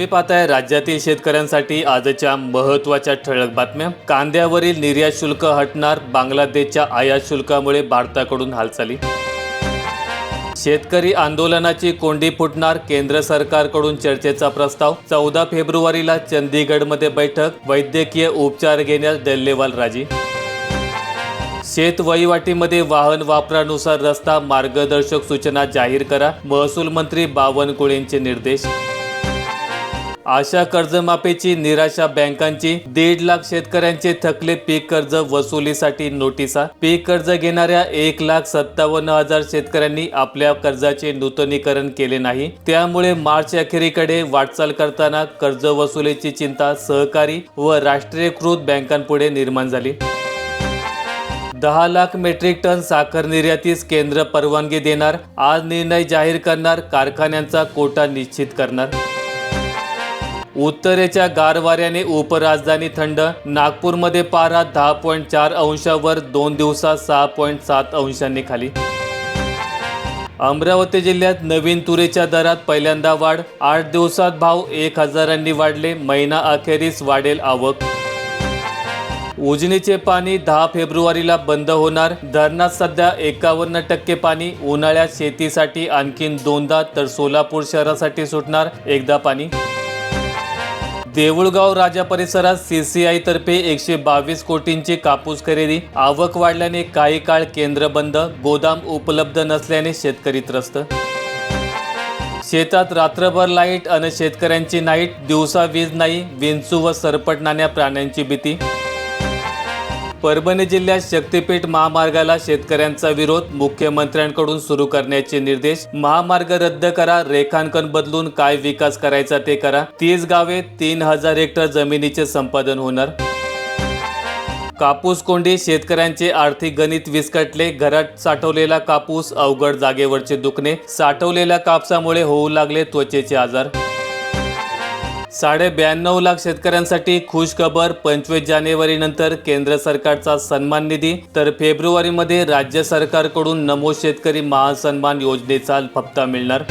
तुम्ही पाहताय राज्यातील शेतकऱ्यांसाठी आजच्या महत्त्वाच्या ठळक बातम्या. कांद्यावरील निर्यात शुल्क हटणार बांगलादेशच्या आयात शुल्कामुळे भारताकडून हालचाली. शेतकरी आंदोलनाची कोंडी फुटणार केंद्र सरकारकडून चर्चेचा प्रस्ताव. चौदा फेब्रुवारीला चंदीगडमध्ये बैठक वैद्यकीय उपचार घेण्यास डल्लेवाल राजी. शेत वहिवाटीमध्ये वाहन वापरानुसार रस्ता मार्गदर्शक सूचना जाहीर करा महसूल मंत्री बावनकुळेंचे निर्देश. अशा कर्जमाफीची निराशा बँकांची दीड लाख शेतकऱ्यांचे थकले पीक कर्ज वसुलीसाठी नोटिसा. पीक कर्ज घेणाऱ्या एक लाख सत्तावन्न हजार शेतकऱ्यांनी आपल्या कर्जाचे नूतनीकरण केले नाही. त्यामुळे मार्च अखेरीकडे वाटचाल करताना कर्ज वसुलीची चिंता सहकारी व राष्ट्रीयकृत बँकांपुढे निर्माण झाली. दहा लाख मेट्रिक टन साखर निर्यातीस केंद्र परवानगी देणार. आज निर्णय जाहीर करणार कारखान्यांचा कोटा निश्चित करणार. उत्तरेच्या गारवाऱ्याने उपराजधानी थंड. नागपूरमध्ये पारा दहा पॉईंट चार अंशावर दोन दिवसात सहा पॉईंट सात अंशांनी खाली. अमरावती जिल्ह्यात नवीन तुरीच्या दरात पहिल्यांदा वाढ. आठ दिवसात भाव एक हजारांनी वाढले. महिना अखेरीस वाढेल आवक. उजनीचे पाणी दहा फेब्रुवारीला बंद होणार. धरणात सध्या एकावन्न टक्के पाणी. उन्हाळ्यात शेतीसाठी आणखीन दोनदा तर सोलापूर शहरासाठी सुटणार एकदा पाणी. देऊळगाव राजा परिसरात सीसीआय तर्फे एकशे बावीस कोटींची कापूस खरेदी. आवक वाढल्याने काही काळ केंद्र बंद गोदाम उपलब्ध नसल्याने शेतकरी त्रस्त. शेतात रात्रभर लाइट आणि शेतकऱ्यांची नाईट दिवसा वीज नाही विंचू व सरपटणाऱ्या प्राण्यांची भीती. परभणी जिल्ह्यात शक्तीपीठ महामार्गाला शेतकऱ्यांचा विरोध मुख्यमंत्र्यांकडून सुरू करण्याचे निर्देश. महामार्ग रद्द करा रेखांकन बदलून काय विकास करायचा ते करा. तीस गावे तीन हजार हेक्टर जमिनीचे संपादन होणार. कापूस कोंडी शेतकऱ्यांचे आर्थिक गणित विस्कटले. घरात साठवलेला कापूस अवघड जागेवरचे दुखणे. साठवलेल्या कापसामुळे होऊ लागले त्वचेचे आजार. साडे ब्याण्णव लाख शेतकऱ्यांसाठी खुश खबर पंचवीस जानेवारीनंतर केंद्र सरकारचा सन्मान निधी. तर फेब्रुवारीमध्ये राज्य सरकारकडून नमो शेतकरी महासन्मान योजनेचा हप्ता मिळणार.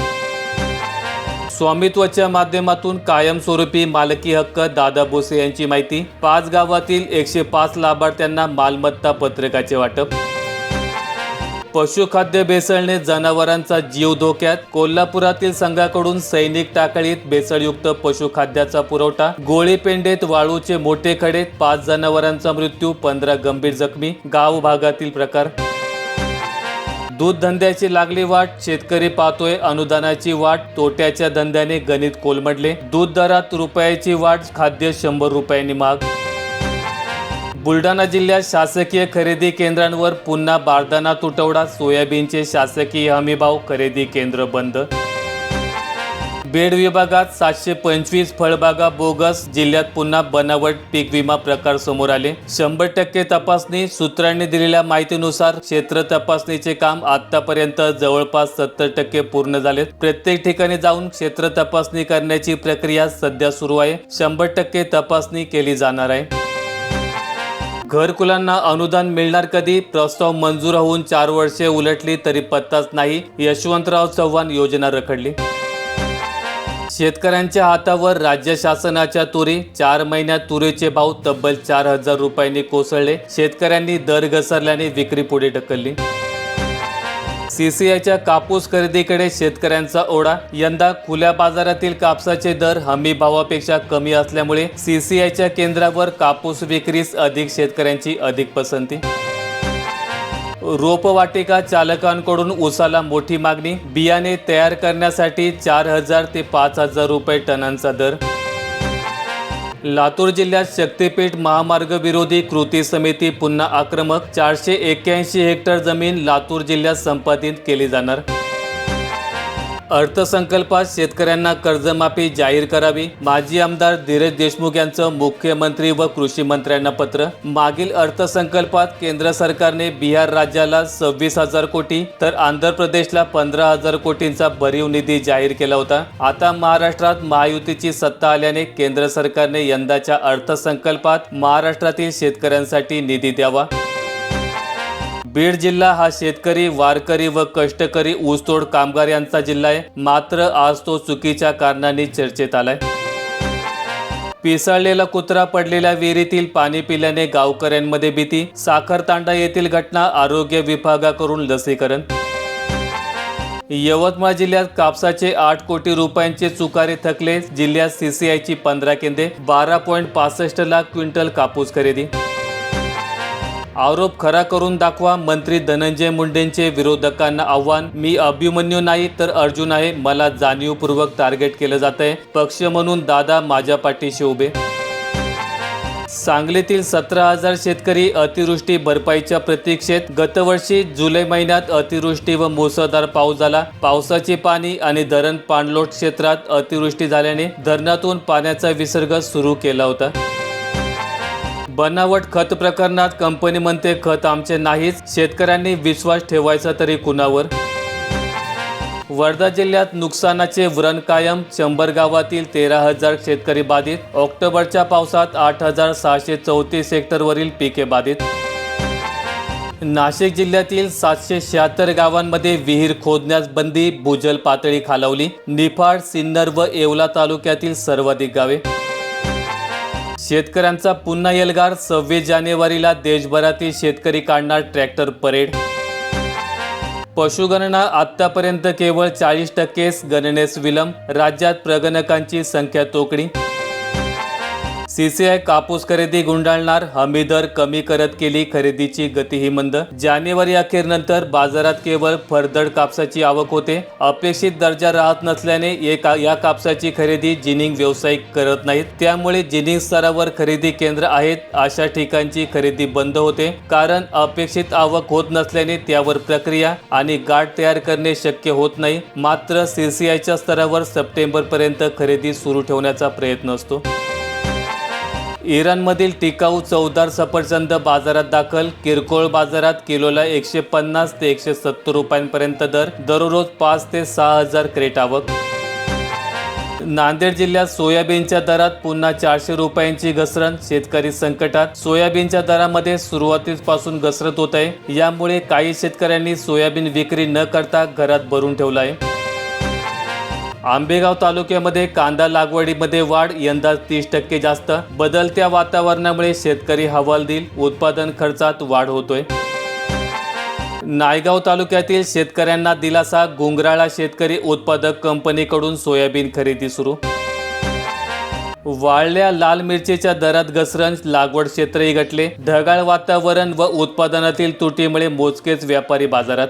स्वामित्वाच्या माध्यमातून कायमस्वरूपी मालकी हक्क दादा भोसे यांची माहिती. पाच गावातील एकशे पाच लाभार्थ्यांना मालमत्ता पत्रकाचे वाटप. पशुखाद्य भेसळने जनावरांचा जीव धोक्यात. कोल्हापुरातील संघाकडून सैनिक टाकळीत भेसळयुक्त पशुखाद्याचा पुरवठा. गोळीपेंडेत वाळूचे मोठे खडे पाच जनावरांचा मृत्यू पंधरा गंभीर जखमी. गाव भागातील प्रकार. दूध धंद्याची लागली वाट शेतकरी पाहतोय अनुदानाची वाट तोट्याच्या धंद्याने गणित कोलमडले. दूध दरात रुपयाची वाट खाद्य शंभर रुपयांनी माग. बुलढाणा जिल्ह्यात शासकीय खरेदी केंद्रांवर पुन्हा बारदाना तुटवडा सोयाबीनचे शासकीय हमीभाव खरेदी केंद्र बंद. बेड विभागात सातशे पंचवीस फळबागा बोगस जिल्ह्यात पुन्हा बनावट पीक विमा प्रकार समोर आले. शंभर टक्के तपासणी सूत्रांनी दिलेल्या माहितीनुसार क्षेत्र तपासणीचे काम आतापर्यंत जवळपास सत्तर टक्के पूर्ण झाले. प्रत्येक ठिकाणी जाऊन क्षेत्र तपासणी करण्याची प्रक्रिया सध्या सुरू आहे. शंभर टक्के तपासणी केली जाणार आहे. घरकुलांना अनुदान मिळणार कधी? प्रस्ताव मंजूर होऊन चार वर्षे उलटली तरी पत्ताच नाही. यशवंतराव चव्हाण योजना रखडली. शेतकऱ्यांच्या हातावर राज्य शासनाच्या तुरी. चार महिन्यात तुरीचे भाव तब्बल चार हजार रुपयांनी कोसळले. शेतकऱ्यांनी दर घसरल्याने विक्री पुढे ढकलली. सीसीआयच्या कापूस खरेदीकडे शेतकऱ्यांचा ओढा. यंदा खुल्या बाजारातील कापसाचे दर हमी भावापेक्षा कमी असल्यामुळे सीसीआयच्या केंद्रावर कापूस विक्रीस अधिक शेतकऱ्यांची अधिक पसंती. रोपवाटिका चालकांकडून उसाला मोठी मागणी. बियाणे तयार करण्यासाठी चार हजार ते पाच हजार रुपये टनांचा दर. लातूर जिल्ह्यात शक्तीपीठ महामार्ग विरोधी कृती समिती पुन्हा आक्रमक चारशे एक्क्याऐंशी हेक्टर जमीन लातूर जिल्ह्यात संपादित केली जाणार. अर्थसंकल्पात शेतकऱ्यांना कर्जमाफी जाहीर करावी. माजी आमदार धीरज देशमुख यांचं मुख्यमंत्री व कृषी मंत्र्यांना पत्र. मागील अर्थसंकल्पात केंद्र सरकारने बिहार राज्याला सव्वीस हजार कोटी तर आंध्र प्रदेशला पंधरा हजार कोटींचा भरीव निधी जाहीर केला होता. आता महाराष्ट्रात महायुतीची सत्ता आल्याने केंद्र सरकारने यंदाच्या अर्थसंकल्पात महाराष्ट्रातील शेतकऱ्यांसाठी निधी द्यावा. बीड जिल्हा हा शेतकरी वारकरी व कष्टकरी ऊसतोड कामगार यांचा जिल्हा आहे. मात्र आज तो चुकीच्या कारणांनी चर्चेत आलाय. पिसाळलेला कुत्रा पडलेल्या विहिरीतील पाणी पिल्याने गावकऱ्यांमध्ये भीती. साखरतांडा येथील घटना आरोग्य विभागाकडून लसीकरण. यवतमाळ जिल्ह्यात कापसाचे आठ कोटी रुपयांचे चुकारे थकले. जिल्ह्यात सीसीआयची पंधरा केंद्रे बारा पॉईंट पासष्ट लाख क्विंटल कापूस खरेदी. आरोप खरा करून दाखवा. मंत्री धनंजय मुंडेंचे विरोधकांना आव्हान. मी अभिमन्यू नाही तर अर्जुन आहे. मला जाणीवपूर्वक टार्गेट केलं जात आहे पक्ष म्हणून दादा माझ्या पाठीशी उभे. सांगलीतील सतरा हजार शेतकरी अतिवृष्टी भरपाईच्या प्रतीक्षेत गतवर्षी जुलै महिन्यात अतिवृष्टी व मुसळधार पाऊस झाला. पावसाचे पाणी आणि धरण पाणलोट क्षेत्रात अतिवृष्टी झाल्याने धरणातून पाण्याचा विसर्ग सुरू केला होता. बनावट खत प्रकरणात कंपनी म्हणते खत आमचे नाहीच शेतकऱ्यांनी विश्वास ठेवायचा तरी कुणावर? वर्धा जिल्ह्यात नुकसानाचे व्रण कायम शंभर गावातील तेरा हजार शेतकरी बाधित ऑक्टोबरच्या पावसात आठ हजार सहाशे चौतीस हेक्टरवरील पिके बाधित. नाशिक जिल्ह्यातील सातशे शहात्तर गावांमध्ये विहीर खोदण्यास बंदी भूजल पातळी खालावली निफाड सिन्नर व येवला तालुक्यातील सर्वाधिक गावे. शेतकऱ्यांचा पुन्हा एल्गार सव्वीस जानेवारीला देशभरातील शेतकरी काढणार ट्रॅक्टर परेड. पशुगणना आतापर्यंत केवळ चाळीस टक्केच गणनेस विलंब राज्यात प्रगणकांची संख्या तोकडी. सीसीआय कापूस खरेदी गुंडाळणार हमी दर कमी करत केली खरेदीची गतीही मंद. जानेवारी अखेरनंतर बाजारात केवळ फरदड कापसाची आवक होते. अपेक्षित दर्जा राहत नसल्याने या कापसाची खरेदी जिनिंग व्यावसायिक करत नाहीत. त्यामुळे जिनिंग स्तरावर खरेदी केंद्र आहेत अशा ठिकाणची खरेदी बंद होते. कारण अपेक्षित आवक होत नसल्याने त्यावर प्रक्रिया आणि गाठ तयार करणे शक्य होत नाही. मात्र सीसीआयच्या स्तरावर सप्टेंबरपर्यंत खरेदी सुरू ठेवण्याचा प्रयत्न असतो. इराणमधील टिकाऊ चौदार सफरचंद बाजारात दाखल किरकोळ बाजारात किलोला एकशे पन्नास ते एकशे सत्तर रुपयांपर्यंत दर दररोज पाच ते सहा हजार क्रेट आवक. नांदेड जिल्ह्यात सोयाबीनच्या दरात पुन्हा चारशे रुपयांची घसरण शेतकरी संकटात. सोयाबीनच्या दरामध्ये सुरुवातीपासून घसरत होत आहे यामुळे काही शेतकऱ्यांनी सोयाबीन विक्री न करता घरात भरून ठेवलं आहे आंबेगाव तालुक्यामध्ये कांदा लागवडीमध्ये वाढ यंदा तीस टक्के जास्त. बदलत्या वातावरणामुळे शेतकरी हवालदिल उत्पादन खर्चात वाढ होतोय. नायगाव तालुक्यातील शेतकऱ्यांना दिलासा गुंगराळा शेतकरी उत्पादक कंपनीकडून सोयाबीन खरेदी सुरू. वाढल्या लाल मिरचीच्या दरात घसरण लागवड क्षेत्रही घटले. ढगाळ वातावरण व उत्पादनातील तुटीमुळे मोजकेच व्यापारी बाजारात.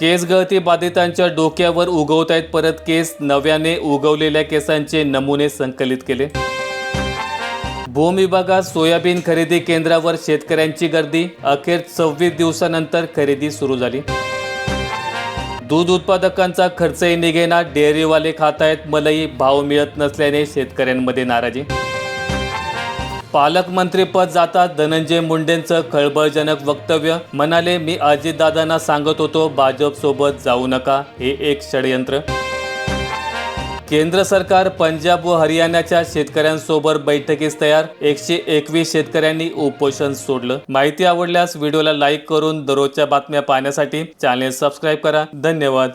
केस गळती बाधितांच्या डोक्यावर उगवतायत. परत केस नव्याने उगवलेल्या केसांचे नमुने संकलित केले. भूविभागात सोयाबीन खरेदी केंद्रावर शेतकऱ्यांची गर्दी. अखेर सव्वीस दिवसानंतर खरेदी सुरू झाली. दूध उत्पादकांचा खर्चही निघेना. डेअरीवाले खात आहेत मलई भाव मिळत नसल्याने शेतकऱ्यांमध्ये नाराजी. पालकमंत्रीपद जातात धनंजय मुंडेंचं खळबळजनक वक्तव्य. म्हणाले मी अजितदादांना सांगत होतो भाजप सोबत जाऊ नका. हे एक षडयंत्र. केंद्र सरकार पंजाब व हरियाणाच्या शेतकऱ्यांसोबत बैठकीस तयार. एकशे एकवीस शेतकऱ्यांनी उपोषण सोडलं. माहिती आवडल्यास व्हिडिओला लाईक करून दररोजच्या बातम्या पाहण्यासाठी चॅनेल सबस्क्राईब करा. धन्यवाद.